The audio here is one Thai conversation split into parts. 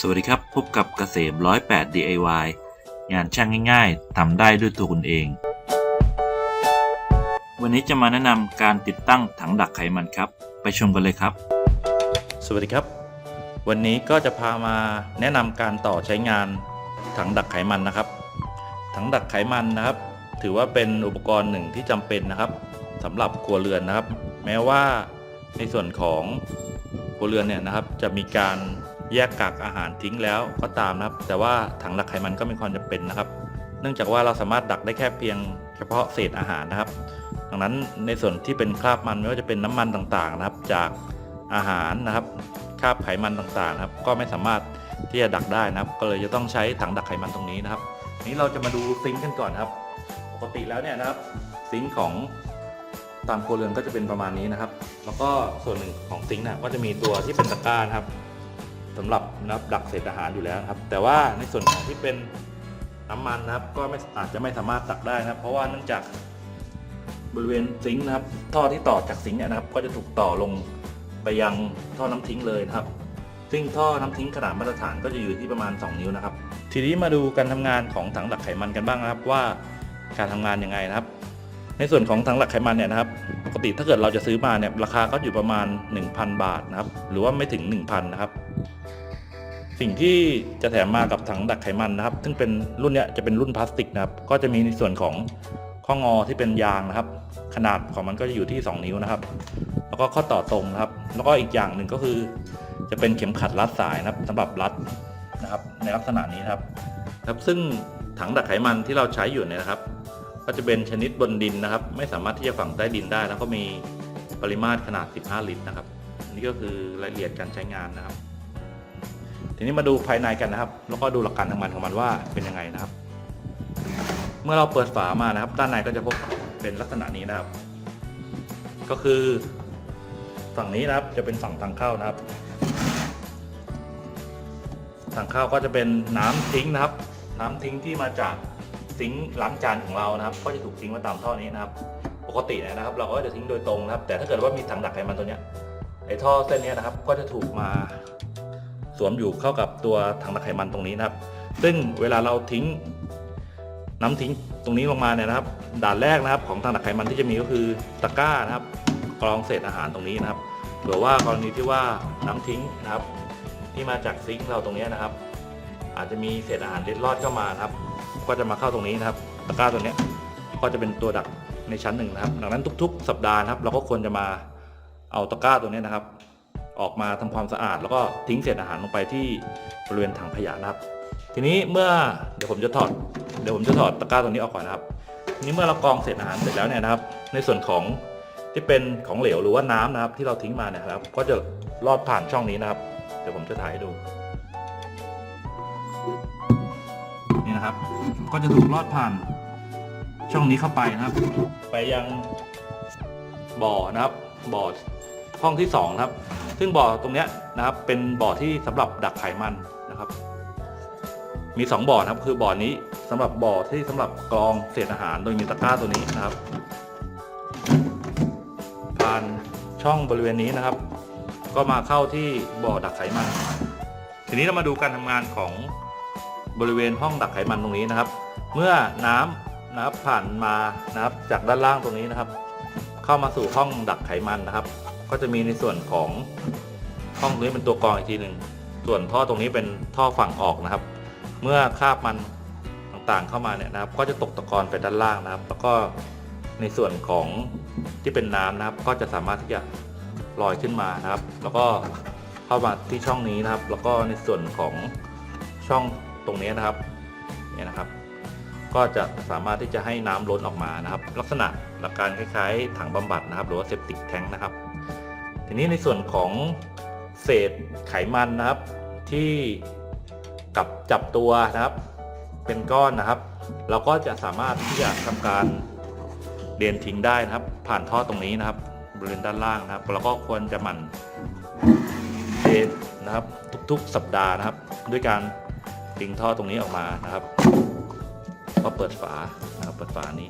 สวัสดีครับ พบกับเกษม 108 DIY งานช่างง่ายๆทำได้ด้วยตัวคุณเอง วันนี้จะมาแนะนำการติดตั้งถังดักไขมันครับ ไปชมกันเลยครับ สวัสดีครับ วันนี้ก็จะพามาแนะนำการต่อใช้งานถังดักไขมันนะครับถังดักไขมันนะครับ ถือว่าเป็นอุปกรณ์หนึ่งที่จำเป็นนะครับสำหรับครัวเรือนนะครับ แม้ว่าในส่วนของครัวเรือนเนี่ยนะครับ จะมีการ แยกกากอาหารทิ้งแล้วก็ตามนะครับ แต่ว่าถังดักไขมันก็มีความจำเป็นนะครับ เนื่องจากว่าเราสามารถดักได้แค่เพียงเฉพาะเศษอาหารนะครับ ดังนั้นในส่วนที่เป็นคราบมันไม่ว่าจะเป็นน้ำมันต่างๆนะครับ จากอาหารนะครับคราบไขมันต่างๆนะครับ ก็ไม่สามารถที่จะดักได้นะครับ ก็เลยจะต้องใช้ถังดักไขมันตรงนี้นะครับ นี้เราจะมาดูซิงค์กันก่อนนะครับ ปกติแล้วเนี่ยนะครับซิงค์ของตามครัวเรือนก็จะเป็นประมาณนี้นะครับ แล้วก็ส่วนหนึ่งของซิงค์นี่ยก็จะมีตัวที่เป็นตะกร้านะครับ นะครับดักเศษอาหารอยู่แล้วครับ แต่ว่าในส่วนของที่เป็นน้ำมันนะครับ ก็ไม่อาจจะไม่สามารถดักได้นะครับ เพราะว่าเนื่องจากบริเวณซิงค์นะครับ ท่อที่ต่อจากซิงค์เนี่ยนะครับ ก็จะถูกต่อลงไปยังท่อน้ำทิ้งเลยนะครับ ซึ่งท่อน้ำทิ้งขนาดมาตรฐานก็จะอยู่ที่ประมาณ 2 นิ้วนะครับ ทีนี้มาดูการทำงานของถังดักไขมันกันบ้างนะครับว่าการทำงานยังไงนะครับ ในส่วนของถังดักไขมันเนี่ยนะครับ ปกติถ้าเกิดเราจะซื้อมาเนี่ยราคาก็อยู่ประมาณ 1,000 บาทนะครับ หรือว่าไม่ถึง 1,000 นะครับ สิ่งที่จะแถมมากับถังดักไขมันนะครับ ซึ่งเป็นรุ่นเนี้ยจะเป็นรุ่นพลาสติกนะครับ ก็จะมีในส่วนของข้องอที่เป็นยางนะครับ ขนาดของมันก็จะอยู่ที่ 2 นิ้วนะครับ แล้วก็ข้อต่อตรงนะครับ แล้วก็อีกอย่างหนึ่งก็คือ จะเป็นเข็มขัดรัดสายนะครับสำหรับรัดนะครับ ในลักษณะนี้นะครับ ครับซึ่งถังดักไขมันที่เราใช้อยู่เนี่ยนะครับ ก็จะเป็นชนิดบนดินนะครับ ไม่สามารถที่จะฝังใต้ดินได้ แล้วก็มีปริมาตรขนาด 15 ลิตรนะครับนี่ก็คือรายละเอียดการใช้งานนะครับ ทีนี้มาดูภายในกันนะครับ แล้วก็ดูหลักการทำงานของมันว่าเป็นยังไงนะครับ เมื่อเราเปิดฝามานะครับ ด้านในก็จะพบเป็นลักษณะนี้นะครับ ก็คือฝั่งนี้นะครับจะเป็นฝั่งทางเข้านะครับทางเข้าก็จะเป็นน้ำทิ้งนะครับ น้ำทิ้งที่มาจากซิงล้างจานของเรานะครับ ก็จะถูกทิ้งมาตามท่อนี้นะครับ ปกตินะครับ เราก็จะทิ้งโดยตรงนะครับ แต่ถ้าเกิดว่ามีถังดักไขมันตัวเนี้ยไอท่อเส้นนี้นะครับ ก็จะถูกมา สวมอยู่เข้ากับตัวถังดักไขมันตรงนี้นะครับ ซึ่งเวลาเราทิ้งน้ำทิ้งตรงนี้ลงมาเนี่ยนะครับ ด่านแรกนะครับ ของถังดักไขมันที่จะมีก็คือตะกร้านะครับกรองเศษอาหารตรงนี้นะครับหรือว่ากรณีที่ว่าน้ำทิ้งนะครับ ที่มาจากซิงค์เราตรงนี้นะครับ อาจจะมีเศษอาหารเล็ดลอดเข้ามานะครับ ก็จะมาเข้าตรงนี้นะครับ ตะกร้าตัวนี้ก็จะเป็นตัวดักในชั้นหนึ่งนะครับ ดังนั้นทุก ๆ สัปดาห์นะครับ เราก็ควรจะมาเอาตะกร้าตัวนี้นะครับ ออกมาทำความสะอาด แล้วก็ทิ้งเศษอาหารลงไปที่บริเวณถังขยะนะครับ ทีนี้เมื่อเดี๋ยวผมจะถอดเดี๋ยวผมจะถอดตะกร้าตัวนี้ออกก่อนนะครับนี้เมื่อเรากรองเศษอาหารเสร็จแล้วเนี่ยนะครับ ในส่วนของที่เป็นของเหลวหรือว่าน้ำนะครับ ที่เราทิ้งมาเนี่ยนะครับ ก็จะลอดผ่านช่องนี้นะครับ เดี๋ยวผมจะถ่ายให้ดูนี่นะครับ ก็จะถูกลอดผ่านช่องนี้เข้าไปนะครับ ไปยังบ่อนะครับบ่อห้องที่สองนะครับ ซึ่งบ่อตรงนี้นะครับเป็นบ่อที่สำหรับดักไขมันนะครับ มีสองบ่อนะครับคือบ่อนี้สำหรับบ่อที่สำหรับกรองเศษอาหาร โดยมีตะกร้าตัวนี้นะครับ ผ่านช่องบริเวณนี้นะครับ ก็มาเข้าที่บ่อดักไขมัน ทีนี้เรามาดูการทำงานของบริเวณห้องดักไขมันตรงนี้นะครับ เมื่อน้ำนะครับผ่านมานะครับจากด้านล่างตรงนี้นะครับ เข้ามาสู่ห้องดักไขมันนะครับ ก็จะมีในส่วนของห้องนี้เป็นตัวกรองอีกทีหนึ่งส่วนท่อตรงนี้เป็นท่อฝั่งออกนะครับ เมื่อคราบมันต่างๆเข้ามาเนี่ยนะครับ ก็จะตกตะกอนไปด้านล่างนะครับ แล้วก็ในส่วนของที่เป็นน้ำนะครับ ก็จะสามารถที่จะลอยขึ้นมานะครับ แล้วก็เข้ามาที่ช่องนี้นะครับ แล้วก็ในส่วนของช่องตรงนี้นะครับเนี่ยนะครับ ก็จะสามารถที่จะให้น้ำล้นออกมานะครับ ลักษณะหลักการคล้ายๆถังบำบัดนะครับ หรือว่าเซปติกแทงนะครับ ทีนี้ในส่วนของเศษไขมันนะครับ ที่กับจับตัวนะครับ เป็นก้อนนะครับ เราก็จะสามารถที่จะทำการเรียนทิ้งได้นะครับ ผ่านท่อตรงนี้นะครับบริเวณด้านล่างนะครับแล้วก็ควรจะหมั่นเทนะครับ ทุกๆสัปดาห์นะครับ ด้วยการทิ้งท่อตรงนี้ออกมานะครับ ก็เปิดฝานะครับเปิดฝานี้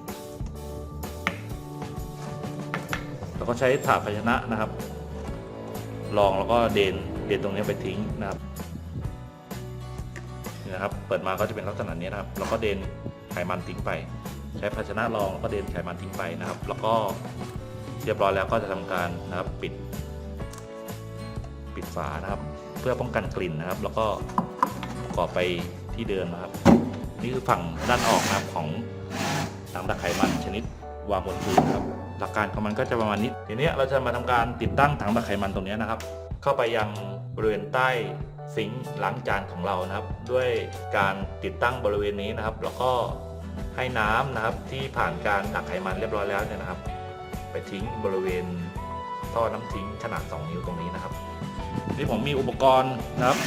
แล้วก็ใช้ถาดภาชนะนะครับ รองแล้วก็เดนเดนตรงนี้ไปทิ้งนะครับนี่นะครับ เปิดมาก็จะเป็นลักษณะนี้นะครับ แล้วก็เดนไขมันทิ้งไป ใช้ภาชนะรองแล้วก็เดนไขมันทิ้งไปนะครับ แล้วก็เรียบร้อยแล้วก็จะทำการนะครับปิด ปิดฝานะครับ เพื่อป้องกันกลิ่นนะครับ แล้วก็ประกอบไปที่เดิมนะครับ นี่คือฝั่งด้านออกนะครับของถังดักไขมันชนิดวางบนพื้นครับ หลักการของมันก็จะประมาณนี้ทีนี้เราจะมาทำการติดตั้งถังดักไขมันตรงนี้นะครับ เข้าไปยังบริเวณใต้ซิงค์ล้างจานของเรานะครับ ด้วยการติดตั้งบริเวณนี้นะครับ แล้วก็ให้น้ำนะครับที่ผ่านการดักไขมันเรียบร้อยแล้วเนี่ยนะครับ ไปทิ้งบริเวณท่อน้ำทิ้งขนาด 2 นิ้วตรงนี้นะครับนี่ผมมีอุปกรณ์นะครับ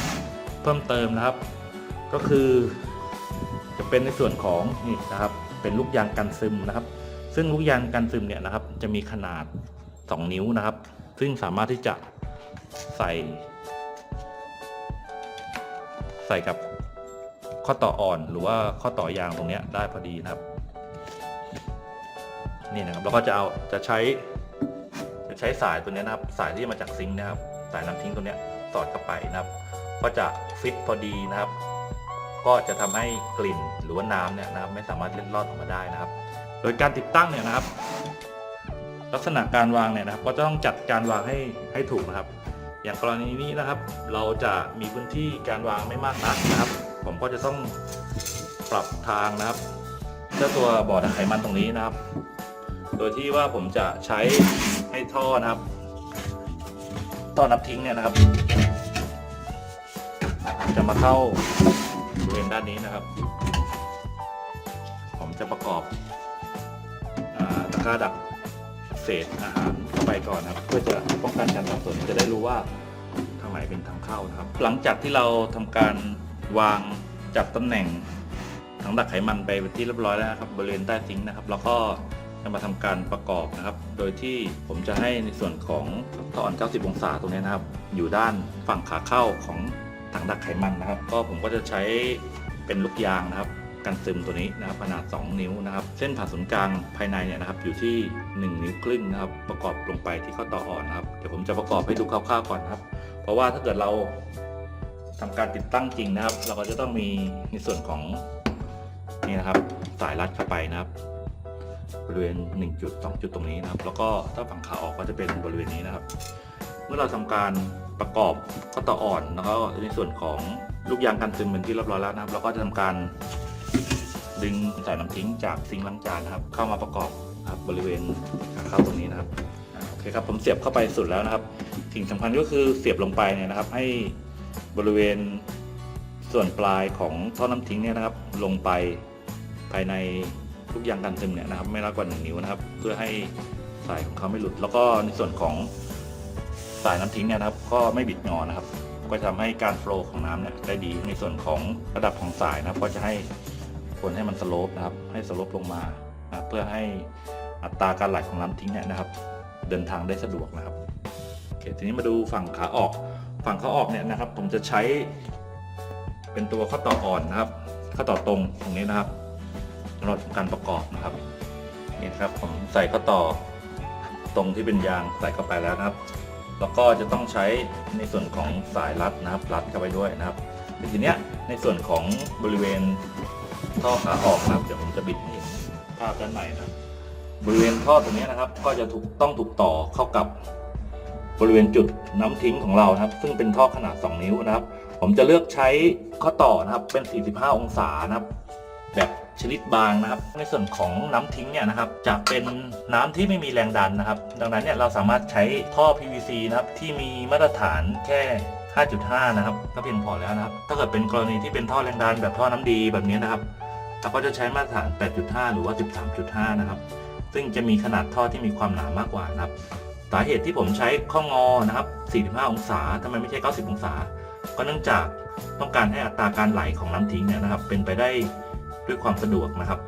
เพิ่มเติมนะครับ ก็คือ จะเป็นในส่วนของนี่นะครับ เป็นลูกยางกันซึมนะครับ ซึ่งลูกยางกันซึมเนี่ยนะครับ จะมีขนาด 2 นิ้วนะครับ ซึ่งสามารถที่จะใส่ ใส่กับข้อต่ออ่อนหรือว่าข้อต่อยางตรงนี้ได้พอดีนะครับนี่นะครับแล้วก็จะเอาจะใช้ จะใช้สายตัวนี้นะครับ สายที่มาจากซิงค์นะครับ สายน้ำทิ้งตัวนี้สอดเข้าไปนะครับ ก็จะฟิตพอดีนะครับ ก็จะทำให้กลิ่นหรือว่าน้ำเนี่ยนะครับ ไม่สามารถเล็ดลอดออกมาได้นะครับ โดยการติดตั้งเนี่ยนะครับ ลักษณะการวางเนี่ยนะครับ ก็จะต้องจัดการวางให้ให้ถูกนะครับ อย่างกรณีนี้นะครับ เราจะมีพื้นที่การวางไม่มากนักนะครับ ผมก็จะต้องปรับทางนะครับเจ้าตัวบอร์ดไขมันตรงนี้นะครับ โดยที่ว่าผมจะใช้ให้ท่อนะครับท่อนับทิ้งเนี่ยนะครับ จะมาเข้าบริเวณด้านนี้นะครับ ผมจะประกอบ อ่าตะกร้าดักเศษอาหารเข้าไปก่อนนะครับ เพื่อจะป้องกันการสับสนจะได้รู้ว่าทางไหนเป็นทางเข้านะครับ หลังจากที่เราทำการวางจัดตำแหน่งถังดักไขมันไปเป็นที่เรียบร้อยแล้วนะครับ บริเวณใต้ซิงค์นะครับ แล้วก็จะมาทำการประกอบนะครับ โดยที่ผมจะให้ในส่วนของท่ออ่อน 90 องศาตรงนี้นะครับ อยู่ด้านฝั่งขาเข้าของถังดักไขมันนะครับ ก็ผมก็จะใช้เป็นลูกยางนะครับ กันซึมตัวนี้นะครับขนาด 2 นิ้วนะครับ เส้นผ่าศูนย์กลางภายในเนี่ยนะครับอยู่ที่ 1 นิ้วครึ่งนะครับประกอบลงไปที่ข้อต่ออ่อนนะครับเดี๋ยวผมจะประกอบให้ดูคร่าวๆก่อนครับ เพราะว่าถ้าเกิดเราทำการติดตั้งจริงนะครับ เราก็จะต้องมีในส่วนของนี่นะครับสายรัดเข้าไปนะครับบริเวณ 1 จุด 2 จุดตรงนี้นะครับ แล้วก็ถ้าฝั่งขาออกก็จะเป็นบริเวณนี้นะครับ เมื่อเราทำการประกอบข้อต่ออ่อนแล้วก็ในส่วนของลูกยางกันซึมเป็นที่เรียบร้อยแล้วนะครับ เราก็จะทำการ ดึงสายน้ำทิ้งจากซิงค์ล้างจานนะครับ เข้ามาประกอบครับบริเวณขาเข้าตรงนี้นะครับโอเคครับผมเสียบเข้าไปสุดแล้วนะครับ สิ่งสำคัญก็คือเสียบลงไปเนี่ยนะครับ ให้บริเวณส่วนปลายของท่อน้ำทิ้งเนี่ยนะครับ ลงไปภายในลูกยางกันซึมเนี่ยนะครับ ไม่มากกว่าหนึ่งนิ้วนะครับ เพื่อให้สายของเขาไม่หลุด แล้วก็ในส่วนของสายน้ำทิ้งเนี่ยนะครับ ก็ไม่บิดงอนะครับ ก็จะทำให้การโฟล์ของน้ำเนี่ยได้ดีในส่วนของระดับของสายนะครับก็จะให้ ควรให้มันสโลปนะครับ ให้สโลปลงมานะเพื่อให้อัตราการไหลของน้ำทิ้งเนี่ยนะครับ เดินทางได้สะดวกนะครับโอเคทีนี้มาดูฝั่งขาออกฝั่งขาออกเนี่ยนะครับ ผมจะใช้เป็นตัวข้อต่ออ่อนนะครับ ข้อต่อตรงตรงนี้นะครับสำหรับการประกอบนะครับนี่ครับผมใส่ข้อต่อตรงที่เป็นยางใส่เข้าไปแล้วนะครับ แล้วก็จะต้องใช้ในส่วนของสายรัดนะครับรัดเข้าไปด้วยนะครับทีเนี้ยในส่วนของบริเวณ ท่อขาออกนะครับเดี๋ยวผมจะบิดให้เห็นภาพด้านในนะครับบริเวณท่อตรงนี้นะครับ ก็จะถูกต้องถูกต่อเข้ากับบริเวณจุดน้ำทิ้งของเรานะครับ ซึ่งเป็นท่อขนาด 2 นิ้วนะครับ ผมจะเลือกใช้ข้อต่อนะครับเป็น 45 องศานะครับ แบบชนิดบางนะครับ ในส่วนของน้ำทิ้งเนี่ยนะครับ จะเป็นน้ำที่ไม่มีแรงดันนะครับ ดังนั้นเนี่ยเราสามารถใช้ท่อ PVC นะครับที่มีมาตรฐานแค่ 5.5 นะครับ ก็เพียงพอแล้วนะครับ ถ้าเกิดเป็นกรณีที่เป็นท่อแรงดันแบบท่อน้ำดีแบบนี้นะครับเราก็จะใช้มาตรฐาน 8.5 หรือว่า 13.5 นะครับ ซึ่งจะมีขนาดท่อที่มีความหนามากกว่านะครับ สาเหตุที่ผมใช้ข้องอนะครับ 45 องศาทำไมไม่ใช่ 90 องศา ก็เนื่องจากต้องการให้อัตราการไหลของน้ำทิ้งเนี่ยนะครับ เป็นไปได้ด้วยความสะดวกนะครับ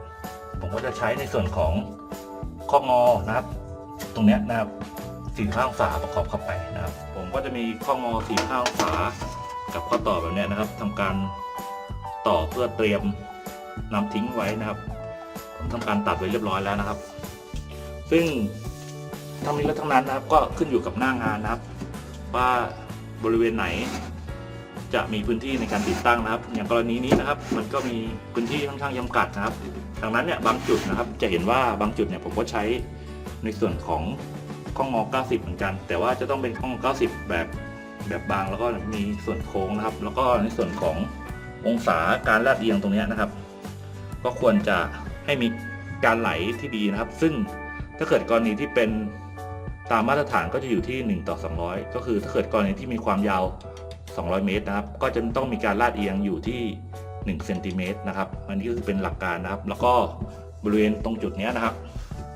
ผมก็จะใช้ในส่วนของข้องอนะครับ ตรงนี้นะครับ 45 องศาประกอบเข้าไปนะครับ ก็จะมีข้องอ45องศากับข้อต่อแบบนี้นะครับทำการต่อเพื่อเตรียมน้ำทิ้งไว้นะครับผมทำการตัดไว้เรียบร้อยแล้วนะครับ ซึ่งทั้งนี้และทั้งนั้นนะครับ ก็ขึ้นอยู่กับหน้างานนะครับ ว่าบริเวณไหนจะมีพื้นที่ในการติดตั้งนะครับ อย่างกรณีนี้นะครับ มันก็มีพื้นที่ค่อนข้างจำกัดนะครับ ดังนั้นเนี่ยบางจุดนะครับ จะเห็นว่าบางจุดเนี่ยผมก็ใช้ในส่วนของ ข้องงอ 90 เหมือนกัน แต่ว่าจะต้องเป็นข้องงอ90 แบบแบบบางแล้วก็มีส่วนโค้งนะครับ แล้วก็ในส่วนขององศาการลาดเอียงตรงนี้นะครับ ก็ควรจะให้มีการไหลที่ดีนะครับ ซึ่งถ้าเกิดกรณีที่เป็นตามมาตรฐานก็จะอยู่ที่ 1 ต่อ 200 ก็คือถ้าเกิดกรณีที่มีความยาว 200 เมตรนะครับ ก็จะต้องมีการลาดเอียงอยู่ที่1เซนติเมตรนะครับ อันนี้ก็คือเป็นหลักการนะครับ แล้วก็บริเวณตรงจุดนี้นะครับ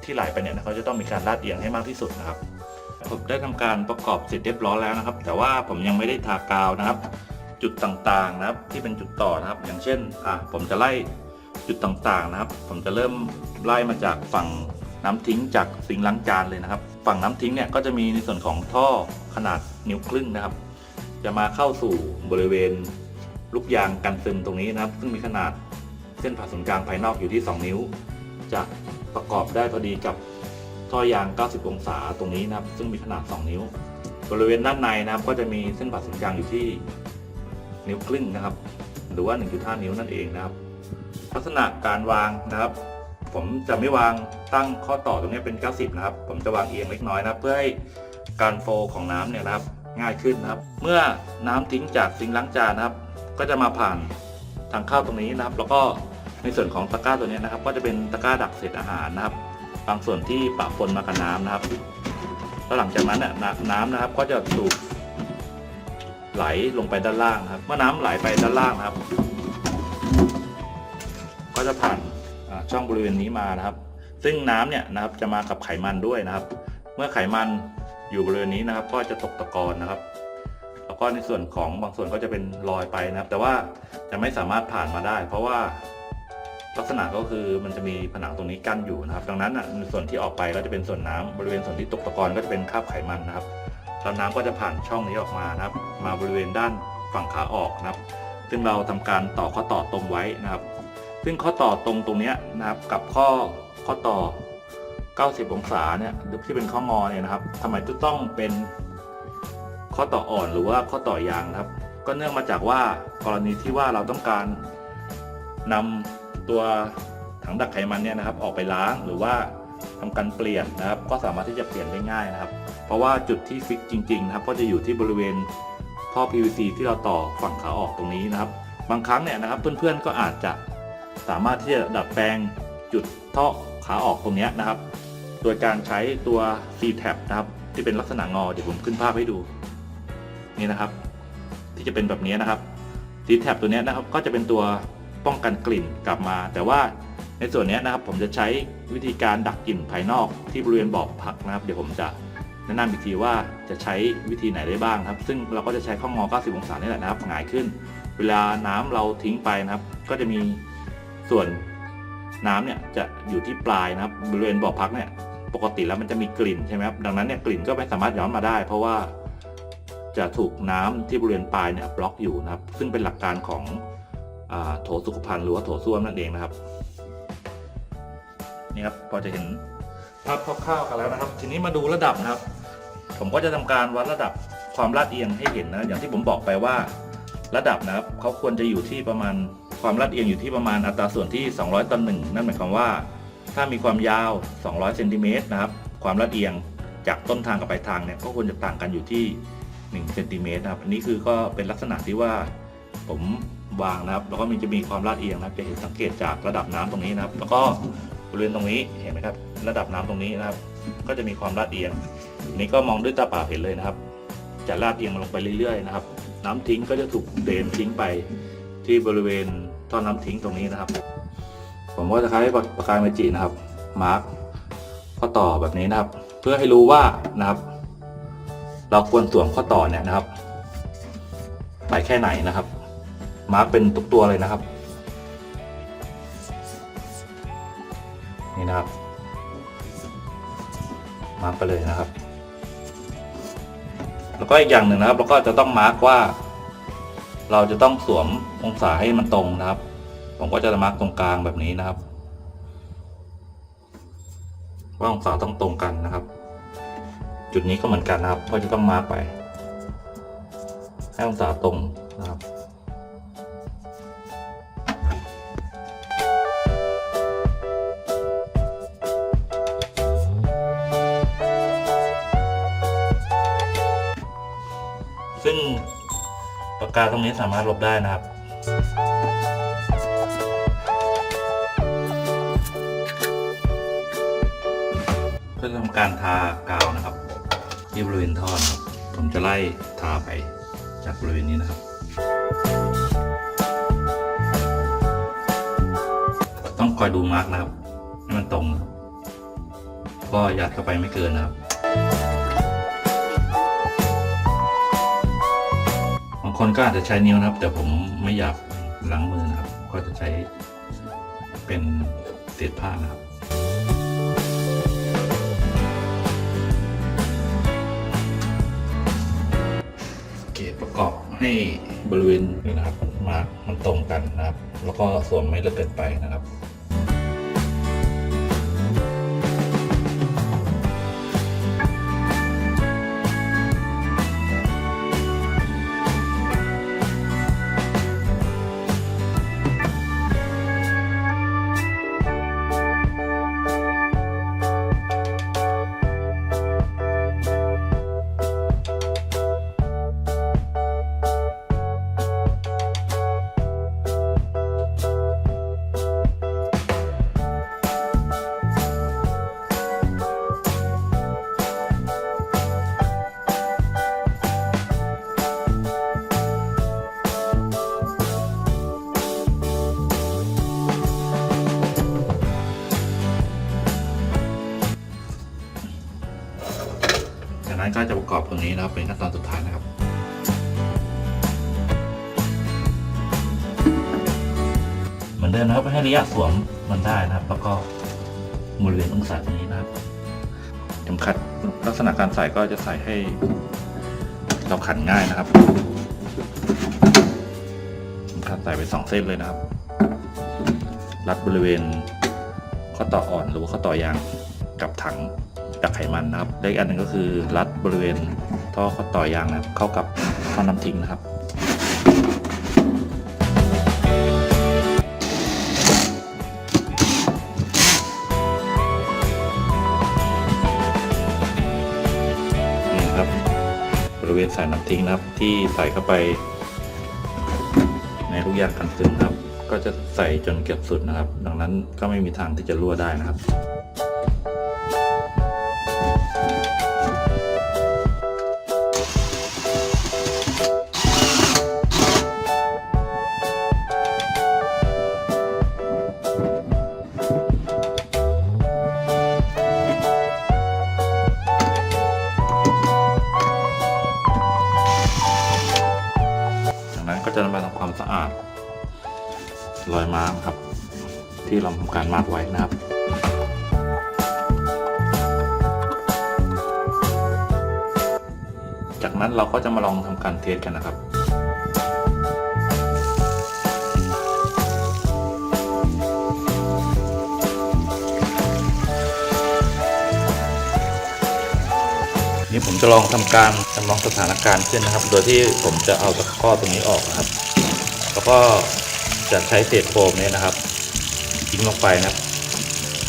ที่ไหลไปเนี่ยนะเขาจะต้องมีการลาดเอียงให้มากที่สุดนะครับ ผมได้ทำการประกอบเสร็จเรียบร้อยแล้วนะครับ แต่ว่าผมยังไม่ได้ทากาวนะครับ จุดต่างๆนะครับที่เป็นจุดต่อนะครับ อย่างเช่นอะผมจะไล่จุดต่างๆนะครับ ผมจะเริ่มไล่มาจากฝั่งน้ำทิ้งจากซิงล้างจานเลยนะครับ ฝั่งน้ำทิ้งเนี่ยก็จะมีในส่วนของท่อขนาดนิ้วครึ่งนะครับ จะมาเข้าสู่บริเวณลูกยางกันซึมตรงนี้นะครับ ซึ่งมีขนาดเส้นผ่าศูนย์กลางภายนอกอยู่ที่ 2 นิ้วจะ ประกอบได้พอดีกับท่อยาง 90 องศาตรงนี้นะครับ ซึ่งมีขนาด 2 นิ้ว บริเวณด้านในนะครับ ก็จะมีเส้นผ่าศูนย์กลางอยู่ที่นิ้วครึ่งนะครับ หรือว่า 1.5 นิ้วนั่นเองนะครับ ลักษณะการวางนะครับ ผมจะไม่วางตั้งข้อต่อตรงนี้เป็น 90 นะครับ ผมจะวางเอียงเล็กน้อยนะครับ เพื่อให้การโฟของน้ำเนี่ยนะครับ ง่ายขึ้นนะครับ เมื่อน้ำทิ้งจากซิงล้างจานนะครับ ก็จะมาผ่านทางเข้าตรงนี้นะครับ แล้วก็ ในส่วนของตะกร้าตัวนี้นะครับ ก็จะเป็นตะกร้าดักเศษอาหารนะครับ บางส่วนที่ปะปนมากับน้ำนะครับแล้วหลังจากนั้นน่ะน้ำน้ำนะครับ ก็จะถูกไหลลงไปด้านล่างครับ เมื่อน้ำไหลไปด้านล่างครับ ก็จะผ่านช่องบริเวณนี้มานะครับ ซึ่งน้ำเนี่ยนะครับจะมากับไขมันด้วยนะครับ เมื่อไขมันอยู่บริเวณนี้นะครับ ก็จะตกตะกอนนะครับ แล้วก็ในส่วนของบางส่วนก็จะเป็นรอยไปนะครับ แต่ว่าจะไม่สามารถผ่านมาได้ เพราะว่า ลักษณะก็คือมันจะมีผนังตรงนี้กั้นอยู่นะครับ ดังนั้นอะส่วนที่ออกไปก็จะเป็นส่วนน้ำบริเวณส่วนที่ตกตะกอนก็จะเป็นคราบไขมันนะครับแล้วน้ำก็จะผ่านช่องนี้ออกมานะครับ มาบริเวณด้านฝั่งขาออกนะครับ ซึ่งเราทำการต่อข้อต่อตรงไว้นะครับ ซึ่งข้อต่อตรงตรงนี้นะครับกับข้อข้อต่อ 90 องศาเนี่ยที่เป็นข้องอเนี่ยนะครับทำไมต้องเป็นข้อต่ออ่อนหรือว่าข้อต่อยางนะครับ ก็เนื่องมาจากว่ากรณีที่ว่าเราต้องการนำ ตัวถังดักไขมันเนี่ยนะครับออกไปล้างหรือว่าทำการเปลี่ยนนะครับ ก็สามารถที่จะเปลี่ยนได้ง่ายนะครับ เพราะว่าจุดที่ฟิกจริงๆนะครับ ก็จะอยู่ที่บริเวณท่อ PVC ที่เราต่อฝั่งขาออกตรงนี้นะครับ บางครั้งเนี่ยนะครับ เพื่อนๆก็อาจจะสามารถที่จะดัดแปลงจุดท่อขาออกตรงนี้นะครับ โดยการใช้ตัว C tab นะครับที่เป็นลักษณะงอเดี๋ยวผมขึ้นภาพให้ดูนี่นะครับ ที่จะเป็นแบบนี้นะครับ C tab ตัวเนี้ยนะครับก็จะเป็นตัว ป้องกันกลิ่นกลับมา แต่ว่าในส่วนนี้นะครับผมจะใช้วิธีการดักกลิ่นภายนอกที่บริเวณบอกผักนะครับ เดี๋ยวผมจะแนะนำอีกทีว่าจะใช้วิธีไหนได้บ้างครับ ซึ่งเราก็จะใช้ข้องงอ 90 องศานี่แหละนะครับหงายขึ้น เวลาน้ำเราทิ้งไปนะครับ ก็จะมีส่วนน้ำเนี่ยจะอยู่ที่ปลายนะครับ บริเวณบ่อพักเนี่ยปกติแล้วมันจะมีกลิ่นใช่ไหมครับดังนั้นเนี่ยกลิ่นก็ไม่สามารถย้อนมาได้ เพราะว่าจะถูกน้ำที่บริเวณปลายเนี่ยบล็อกอยู่นะครับ ซึ่งเป็นหลักการของ โถสุขภัณฑ์หรือว่าโถส้วมนั่นเองนะครับนี่ครับพอจะเห็นภาพคร่าวๆกันแล้วนะครับ ทีนี้มาดูระดับนะครับ ผมก็จะทำการวัดระดับความลาดเอียงให้เห็นนะอย่างที่ผมบอกไปว่าระดับนะครับเขาควรจะอยู่ที่ประมาณความลาดเอียงอยู่ที่ประมาณอัตราส่วนที่ 200ต่อ1นั่นหมายความว่า ถ้ามีความยาว 200เซนติเมตรนะครับ ความลาดเอียงจากต้นทางกับปลายทางเนี่ยก็ควรจะต่างกันอยู่ที่1เซนติเมตรนะครับ อันนี้คือก็เป็นลักษณะที่ว่าผม วางนะครับ แล้วก็มันจะมีความลาดเอียงนะครับจะเห็นสังเกตจากระดับน้ำตรงนี้นะครับ แล้วก็บริเวณตรงนี้เห็นไหมครับ ระดับน้ำตรงนี้นะครับ ก็จะมีความลาดเอียง นี้ก็มองด้วยตาเปล่าเห็นเลยนะครับ จะลาดเอียงลงไปเรื่อยๆนะครับ น้ำทิ้งก็จะถูกเดนทิ้งไปที่บริเวณท่อน้ำทิ้งตรงนี้นะครับ ผมก็จะใช้ปากกาเมจินะครับมาร์กข้อต่อแบบนี้นะครับ เพื่อให้รู้ว่านะครับ เราควรสวมข้อต่อเนี่ยนะครับ ไปแค่ไหนนะครับ มาร์กเป็นทุกตัวเลยนะครับ นี่นะครับ มาร์กไปเลยนะครับ แล้วก็อีกอย่างหนึ่งนะครับเราก็จะต้องมาร์กว่า เราจะต้องสวมองศาให้มันตรงนะครับ ผมก็จะมาร์กตรงกลางแบบนี้นะครับว่าองศาต้องตรงกันนะครับ จุดนี้ก็เหมือนกันนะครับ ก็จะต้องมาร์กไป ให้องศาตรงนะครับ กาตรงนี้สามารถลบได้นะครับ เพื่อทำการทากาวนะครับที่บริเวณท่อนะครับ ผมจะไล่ทาไปจากบริเวณนี้นะครับ ต้องคอยดูมาร์กนะครับ ให้มันตรง ก็ยัดเข้าไปไม่เกินนะครับ คนก็อาจจะใช้นิ้วนะครับ แต่ผมไม่อยากล้างมือนะครับ ก็จะใช้เป็นเศษผ้านะครับโอเคประกอบให้บริเวณนี้นะครับมาร์กมันตรงกันนะครับ แล้วก็ส่วนไม่เลึกเกินไปนะครับ ก็จะประกอบตรงนี้นะครับเป็นขั้นตอนสุดท้ายนะครับเหมือนเดิมนะครับให้ระยะสวมมันได้นะครับ แล้วก็บริเวณองศาตรงนี้นะครับเข็มขัดลักษณะการใส่ก็จะใส่ให้เราขันง่ายนะครับเข็มขัดใส่ไปสองเส้นเลยนะครับ รัดบริเวณข้อต่ออ่อนหรือว่าข้อต่อยางกับถัง ดักไขมันนะครับและอีกอันหนึ่งก็คือรัดบริเวณท่อข้อต่อยางนะครับเข้ากับท่อน้ำทิ้งนะครับนี่ครับบริเวณสายน้ำทิ้งนะครับที่ใส่เข้าไป ในลูกยางกันซึมครับ ก็จะใส่จนเกือบสุดนะครับ ดังนั้นก็ไม่มีทางที่จะรั่วได้นะครับ มาร์กไว้นะครับจากนั้นเราก็จะมาลองทำการเทสกันนะครับนี่ผมจะลองทำการจำลองสถานการณ์ขึ้นนะครับ โดยที่ผมจะเอาตะกร้อตรงนี้ออกนะครับ แล้วก็จะใช้เศษโฟมเนี่ยนะครับ ทิ้งลงไปนะครับ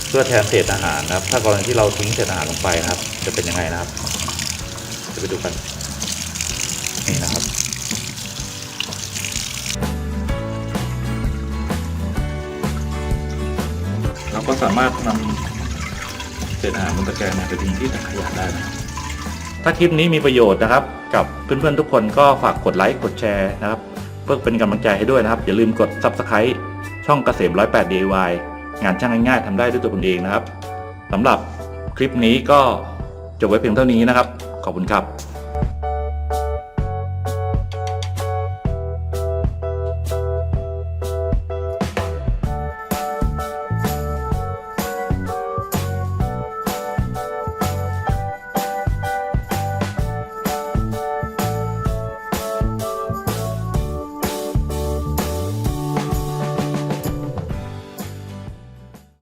เพื่อแทนเศษอาหารนะครับ ถ้ากรณีที่เราทิ้งเศษอาหารลงไปนะครับ จะเป็นยังไงนะครับ จะไปดูกันนี่นะครับเราก็สามารถนำเศษอาหารบนตะแกรงไปทิ้งที่ถังขยะได้นะครับถ้าคลิปนี้มีประโยชน์นะครับ กับเพื่อนๆทุกคนก็ฝากกดไลค์กดแชร์นะครับ เพื่อเป็นกำลังใจให้ด้วยนะครับ อย่าลืมกด Subscribe ช่องเกษม 108 DIY งานช่างง่ายๆทำได้ด้วยตัวคุณเองนะครับสำหรับคลิปนี้ก็จบไว้เพียงเท่านี้นะครับ ขอบคุณครับ